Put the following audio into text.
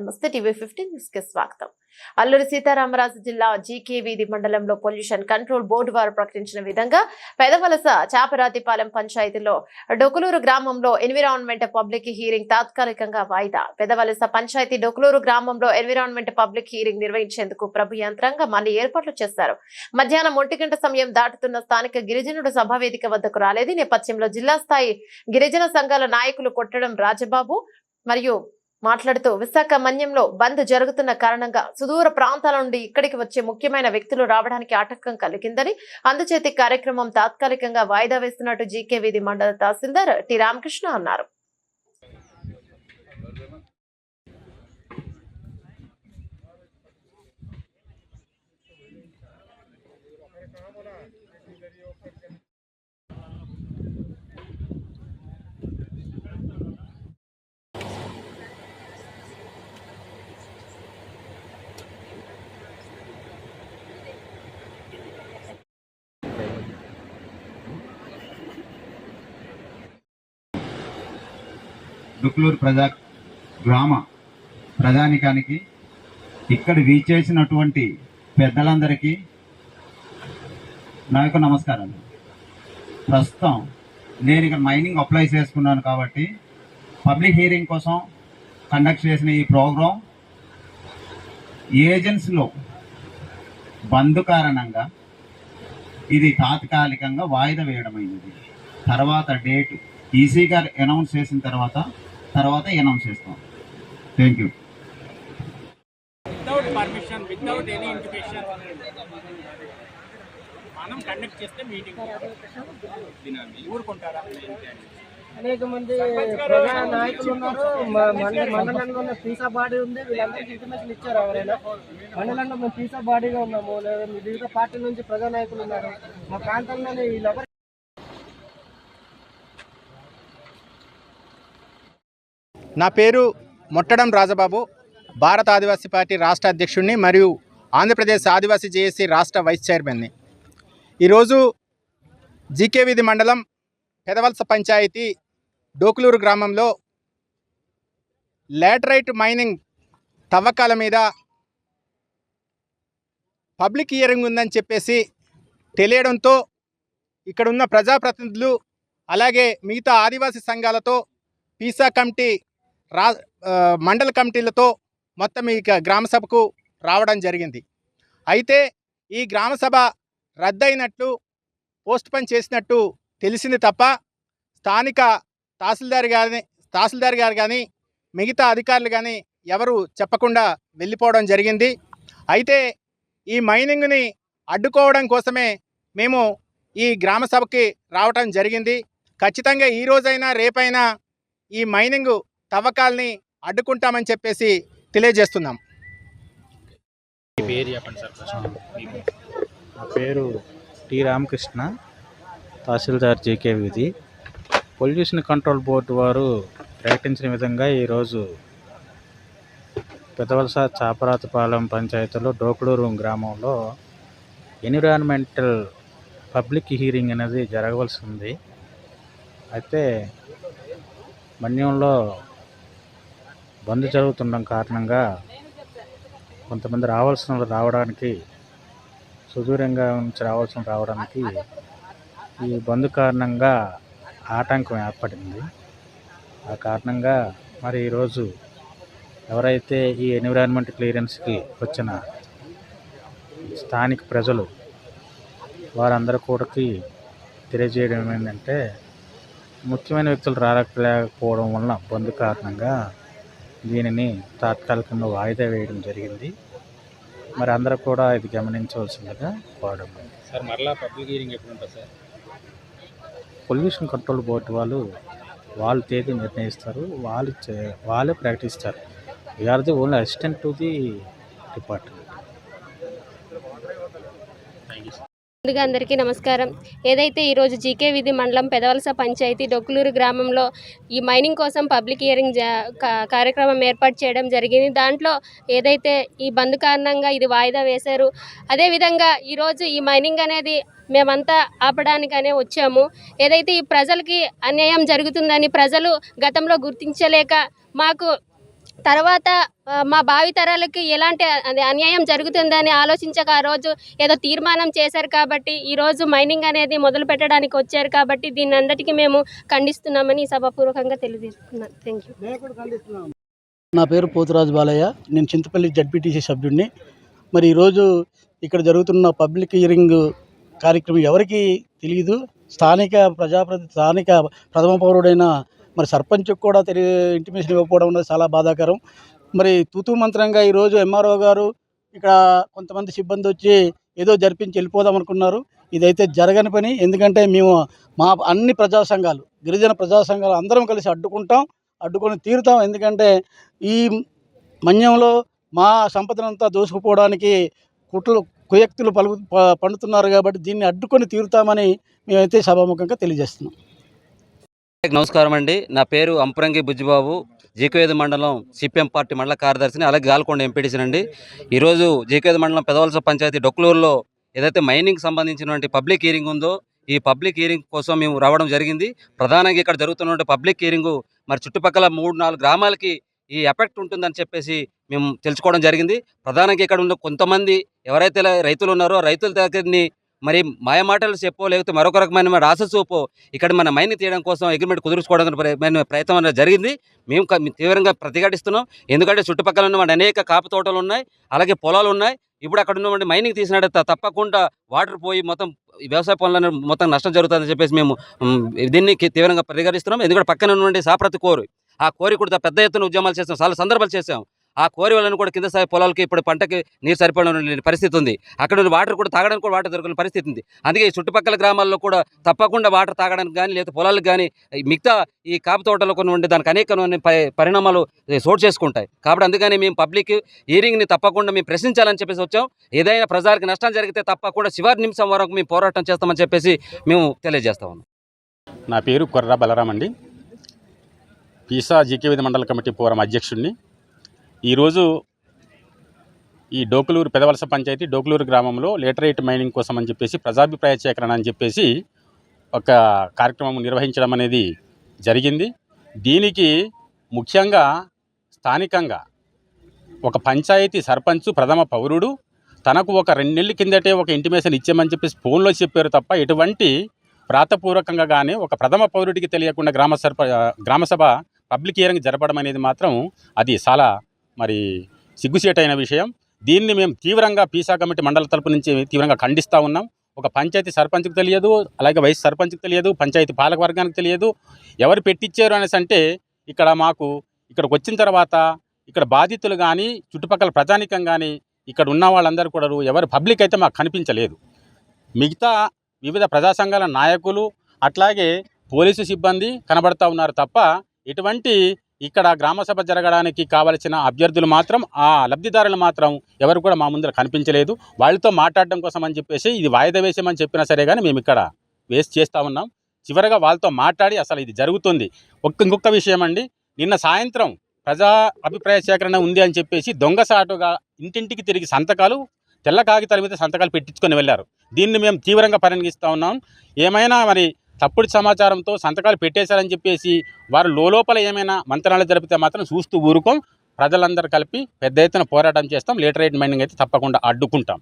నమస్తే TV fifteen న్యూస్కి స్వాగతం. అల్లూరి సీతారామరాజు జిల్లా జీకే వీధి మండలంలో పొల్యూషన్ కంట్రోల్ బోర్డు వారు ప్రకటించిన విధంగా పెదవలస చాపరాతిపాలెం పంచాయతీలో డొకులూరు గ్రామంలో ఎన్విరాన్మెంట్ పబ్లిక్ హీరింగ్ తాత్కాలికంగా వాయిదా. పెదవలస పంచాయతీ డొకులూరు గ్రామంలో ఎన్విరాన్మెంట్ పబ్లిక్ హీరింగ్ నిర్వహించేందుకు ప్రభు యంత్రాంగం అన్ని ఏర్పాట్లు చేశారు. మధ్యాహ్నం ఒంటి గంట సమయం దాటుతున్న స్థానిక గిరిజనుడు సభావేదిక వద్దకు రాలేదు. నేపథ్యంలో జిల్లా స్థాయి గిరిజన సంఘాల నాయకులు కొట్టడం రాజబాబు మరియు మాట్లాడుతూ విశాఖ మన్యంలో బంద్ జరుగుతున్న కారణంగా సుదూర ప్రాంతాల నుండి ఇక్కడికి వచ్చే ముఖ్యమైన వ్యక్తులు రావడానికి ఆటంకం కలిగిందని అందుచేతి కార్యక్రమం తాత్కాలికంగా వాయిదా వేస్తున్నట్టు జీకే వీధి మండల తహసీల్దార్ టి రామకృష్ణ అన్నారు. దుక్లూరు ప్రజా గ్రామ ప్రజానికానికి ఇక్కడ వీచేసినటువంటి పెద్దలందరికీ నా యొక్క నమస్కారాలు. ప్రస్తుతం నేను ఇక్కడ మైనింగ్ అప్లై చేసుకున్నాను కాబట్టి పబ్లిక్ హీరింగ్ కోసం కండక్ట్ చేసిన ఈ ప్రోగ్రాం ఏజెన్సీలో బంద్ కారణంగా ఇది తాత్కాలికంగా వాయిదా వేయడమైనది తర్వాత డేట్ ఈసీ గారు అనౌన్స్ చేసిన తర్వాత తర్వాత అనౌన్స్ చేస్తాం. Thank you without permission without any intimation మనం కండక్ట్ చేస్తే మీటింగ్ ఊరుకుంటారా? అనేక మంది ప్రజా నాయకులు ఉన్నారు. మండలంలో ఉన్న పీసా బాడీ ఉంది. వీళ్ళందరికీ ఇన్ఫర్మేషన్ ఇచ్చారు ఎవరైనా. మండలంలో మేము పీసా బాడీగా ఉన్నాము. లేదా వివిధ పార్టీల నుంచి ప్రజా నాయకులు ఉన్నారు. మా ప్రాంతంలోని వీళ్ళెవరు నా పేరు మొట్టడం రాజబాబు. భారత ఆదివాసీ పార్టీ రాష్ట్ర అధ్యక్షుడిని మరియు ఆంధ్రప్రదేశ్ ఆదివాసీ జేఏసీ రాష్ట్ర వైస్ చైర్మన్ని. ఈరోజు జీకే వీధి మండలం పెదవలస పంచాయతీ డోకులూరు గ్రామంలో లాటరైట్ మైనింగ్ తవ్వకాల మీద పబ్లిక్ హియరింగ్ ఉందని చెప్పేసి తెలియడంతో ఇక్కడ ఉన్న ప్రజాప్రతినిధులు అలాగే మిగతా ఆదివాసీ సంఘాలతో పీసా కమిటీ రా మండల కమిటీలతో మొత్తం ఈ గ్రామసభకు గ్రామ సభకు రావడం జరిగింది. అయితే ఈ గ్రామ సభ రద్దయినట్లు పోస్ట్ పని చేసినట్టు తెలిసింది తప్ప స్థానిక తహసీల్దార్ గారిని తహసీల్దార్ గారు కానీ మిగతా అధికారులు కానీ ఎవరు చెప్పకుండా వెళ్ళిపోవడం జరిగింది. అయితే ఈ మైనింగ్ని అడ్డుకోవడం కోసమే మేము ఈ గ్రామ సభకి రావటం జరిగింది. ఖచ్చితంగా ఈ రోజైనా రేపైనా ఈ మైనింగ్ తవ్వకాల్ని అడ్డుకుంటామని చెప్పేసి తెలియజేస్తున్నాం. పేరు చెప్పండి సార్. నా పేరు టి రామకృష్ణ తహసీల్దార్ జేకే వీధి. పొల్యూషన్ కంట్రోల్ బోర్డు వారు ప్రకటించిన విధంగా ఈరోజు పెదవలస చాపరాతపాలెం పంచాయతీలో డోకుడూరు గ్రామంలో ఎన్విరాన్మెంటల్ పబ్లిక్ హీరింగ్ అనేది జరగవలసి ఉంది. అయితే మన్యంలో బంద్ జరుగుతుండడం కారణంగా కొంతమంది రావాల్సిన రావడానికి సుదూరంగా నుంచి రావాల్సిన రావడానికి ఈ బంద్ కారణంగా ఆటంకం ఏర్పడింది. ఆ కారణంగా మరి ఈరోజు ఎవరైతే ఈ ఎన్విరాన్మెంట్ క్లియరెన్స్కి వచ్చిన స్థానిక ప్రజలు వారందరూ కూడాకి తెలియజేయడం ఏంటంటే ముఖ్యమైన వ్యక్తులు రాలేకపోవడం వలన బంద్ కారణంగా దీనిని తాత్కాలికంగా వాయిదా వేయడం జరిగింది. మరి అందరూ కూడా ఇది గమనించవలసిందిగా కోరడం. సార్ మరలా పబ్లిక్ హీరింగ్ ఎప్పుడు ఉంటుంది సార్? పొల్యూషన్ కంట్రోల్ బోర్డు వాళ్ళు వాళ్ళు తేదీ నిర్ణయిస్తారు. వాళ్ళు చే- వాళ్ళే ప్రకటిస్తారు. We're the only assistant to the department. ముందుగా అందరికీ నమస్కారం. ఏదైతే ఈరోజు జీకే విధి మండలం పెదవలస పంచాయతీ డొక్కులూరు గ్రామంలో ఈ మైనింగ్ కోసం పబ్లిక్ హియరింగ్ జా కా- కార్యక్రమం ఏర్పాటు చేయడం జరిగింది. దాంట్లో ఏదైతే ఈ బంద్ కారణంగా ఇది వాయిదా వేశారు అదేవిధంగా ఈరోజు ఈ మైనింగ్ అనేది మేమంతా ఆపడానికనే వచ్చాము. ఏదైతే ఈ ప్రజలకి అన్యాయం జరుగుతుందని ప్రజలు గతంలో గుర్తించలేక మాకు తర్వాత మా భావి తరాలకు ఎలాంటి అన్యాయం జరుగుతుందని ఆలోచించక ఆ రోజు ఏదో తీర్మానం చేశారు కాబట్టి ఈ రోజు మైనింగ్ అనేది మొదలు పెట్టడానికి వచ్చారు కాబట్టి దీన్ని అందరికీ మేము ఖండిస్తున్నామని సభాపూర్వకంగా తెలియజేస్తున్నాను థ్యాంక్ యూ నా పేరు పోతురాజు బాలయ్య. నేను చింతపల్లి జడ్పీటీసీ సభ్యుడిని. మరి ఈరోజు ఇక్కడ జరుగుతున్న పబ్లిక్ హియరింగ్ కార్యక్రమం ఎవరికి తెలియదు స్థానిక ప్రజాప్రతి స్థానిక ప్రథమ పౌరుడైన మరి సర్పంచ్కి కూడా తెలియ ఇంటిమేషన్ ఇవ్వకపోవడం అనేది చాలా బాధాకరం. మరి తూతూ మంత్రంగా ఈరోజు ఎంఆర్ఓ గారు ఇక్కడ కొంతమంది సిబ్బంది వచ్చి ఏదో జరిపించి వెళ్ళిపోదాం అనుకున్నారు. ఇదైతే జరగని పని. ఎందుకంటే మేము మా అన్ని ప్రజా సంఘాలు గిరిజన ప్రజా సంఘాలు అందరం కలిసి అడ్డుకుంటాం అడ్డుకొని తీరుతాం. ఎందుకంటే ఈ మన్యంలో మా సంపదనంతా దోసుకుపోవడానికి కుట్లు కుయక్తులు పలుకు పండుతున్నారు కాబట్టి దీన్ని అడ్డుకొని తీరుతామని మేమైతే సభాముఖంగా తెలియజేస్తున్నాం. నమస్కారం అండి. నా పేరు అంపరంగి బుజ్జిబాబు. జీకేదు మండలం సిపిఎం పార్టీ మండల కార్యదర్శిని అలాగే గాల్కొండ ఎంపీటీసీ అండి ఈరోజు జీకేదు మండలం పెదవలస పంచాయతీ డొక్లూరులో ఏదైతే మైనింగ్ సంబంధించినటువంటి పబ్లిక్ హీరింగ్ ఉందో ఈ పబ్లిక్ హీరింగ్ కోసం మేము రావడం జరిగింది. ప్రధానంగా ఇక్కడ జరుగుతున్నటువంటి పబ్లిక్ హీరింగ్ మరి చుట్టుపక్కల మూడు నాలుగు గ్రామాలకి ఈ ఎఫెక్ట్ ఉంటుందని చెప్పేసి మేము తెలుసుకోవడం జరిగింది. ప్రధానంగా ఇక్కడ ఉన్న కొంతమంది ఎవరైతే రైతులు ఉన్నారో రైతుల దగ్గరని మరి మాయమాటలు చెప్పో లేకపోతే మరొక రకమైన రాస చూపో ఇక్కడ మన మైన్ తీయడం కోసం అగ్రిమెంట్ కుదుర్చుకోవడం ప్రయత్నం అనేది జరిగింది. మేము తీవ్రంగా ప్రతిఘటిస్తున్నాం. ఎందుకంటే చుట్టుపక్కల ఉన్నటువంటి అనేక కాపు తోటలు ఉన్నాయి అలాగే పొలాలు ఉన్నాయి. ఇప్పుడు అక్కడ ఉన్నటువంటి మైనింగ్ తీసినట్టు తప్పకుండా వాటర్ పోయి మొత్తం వ్యవసాయ పనులను మొత్తం నష్టం జరుగుతుందని చెప్పేసి మేము దీన్ని తీవ్రంగా పరిగణిస్తున్నాం ఎందుకంటే పక్కన ఉన్నటువంటి సాప్రతి కోరు ఆ కోరి కూడా పెద్ద ఎత్తున ఉద్యమాలు చేస్తాం చాలా సందర్భాలు చేసాం. ఆ కోరి వలన కూడా కింద స్థాయి పొలాలకి ఇప్పుడు పంటకి నీరు సరిపడిన పరిస్థితి ఉంది. అక్కడ వాటర్ కూడా తాగడానికి కూడా వాటర్ దొరకని పరిస్థితి ఉంది. అందుకే ఈ చుట్టుపక్కల గ్రామాల్లో కూడా తప్పకుండా వాటర్ తాగడానికి కానీ లేదా పొలాలకు కానీ మిగతా ఈ కాపు తోటలో కొన్ని ఉండే దానికి అనేక పరిణామాలు చోటు చేసుకుంటాయి. కాబట్టి అందుకని మేము పబ్లిక్ హీరింగ్ని తప్పకుండా మేము ప్రశ్నించాలని చెప్పేసి వచ్చాం. ఏదైనా ప్రజలకు నష్టం జరిగితే తప్పకుండా చివరి నిమిషం వరకు మేము పోరాటం చేస్తామని చెప్పేసి మేము తెలియజేస్తాము నా పేరు కొర్ర బలరాం అండి. పీసా జీకేవిధి మండల కమిటీ పోరం అధ్యక్షుడిని. ఈరోజు ఈ డోకులూరు పెదవలస పంచాయతీ డోకులూరు గ్రామంలో లేటరైట్ మైనింగ్ కోసం అని చెప్పేసి ప్రజాభిప్రాయ సేకరణ అని చెప్పేసి ఒక కార్యక్రమం నిర్వహించడం అనేది జరిగింది. దీనికి ముఖ్యంగా స్థానికంగా ఒక పంచాయతీ సర్పంచ్ ప్రథమ పౌరుడు తనకు ఒక రెండు నెలల కిందటే ఒక ఇంటిమేషన్ ఇచ్చామని చెప్పేసి ఫోన్లో చెప్పారు తప్ప ఎటువంటి ప్రాతపూర్వకంగా కానీ ఒక ప్రథమ పౌరుడికి తెలియకుండా గ్రామ సర్ప గ్రామసభ పబ్లిక్ హియరింగ్ జరపడం అనేది మాత్రం అది చాలా మరి సిగ్గుసేటైన విషయం. దీన్ని మేము తీవ్రంగా పీసా కమిటీ మండల తరపు నుంచి తీవ్రంగా ఖండిస్తూ ఉన్నాం. ఒక పంచాయతీ సర్పంచ్కి తెలియదు అలాగే వైస్ సర్పంచ్కి తెలియదు పంచాయతీ పాలక వర్గానికి తెలియదు. ఎవరు పెట్టించారు అనేసి అంటే ఇక్కడ మాకు ఇక్కడికి వచ్చిన తర్వాత ఇక్కడ బాధితులు కానీ చుట్టుపక్కల ప్రజానికం కానీ ఇక్కడ ఉన్న వాళ్ళందరూ కూడా ఎవరు పబ్లిక్ అయితే మాకు కనిపించలేదు. మిగతా వివిధ ప్రజా సంఘాల నాయకులు అట్లాగే పోలీసు సిబ్బంది కనబడతా ఉన్నారు తప్ప ఎటువంటి ఇక్కడ గ్రామసభ జరగడానికి కావలసిన అభ్యర్థులు మాత్రం ఆ లబ్ధిదారులు మాత్రం ఎవరు కూడా మా ముందర కనిపించలేదు. వాళ్ళతో మాట్లాడడం కోసం అని చెప్పేసి ఇది వాయిదా వేసామని చెప్పినా సరే కానీ మేము ఇక్కడ వేస్ట్ చేస్తూ ఉన్నాం. చివరగా వాళ్ళతో మాట్లాడి అసలు ఇది జరుగుతుంది. ఒక్క ఇంకొక విషయం అండి నిన్న సాయంత్రం ప్రజా అభిప్రాయ సేకరణ ఉంది అని చెప్పేసి దొంగసాటుగా ఇంటింటికి తిరిగి సంతకాలు తెల్ల కాగితాల మీద సంతకాలు పెట్టించుకొని వెళ్ళారు. దీన్ని మేము తీవ్రంగా పరిగణిస్తూ ఉన్నాం. ఏమైనా మరి తప్పుడు సమాచారంతో సంతకాలు పెట్టేశారని చెప్పేసి వారు లోపల ఏమైనా మంత్రాలు జరిపితే మాత్రం చూస్తూ ఊరుకోం. ప్రజలందరూ కలిపి పెద్ద ఎత్తున పోరాటం చేస్తాం. లేటరైట్ మైనింగ్ అయితే తప్పకుండా అడ్డుకుంటాం.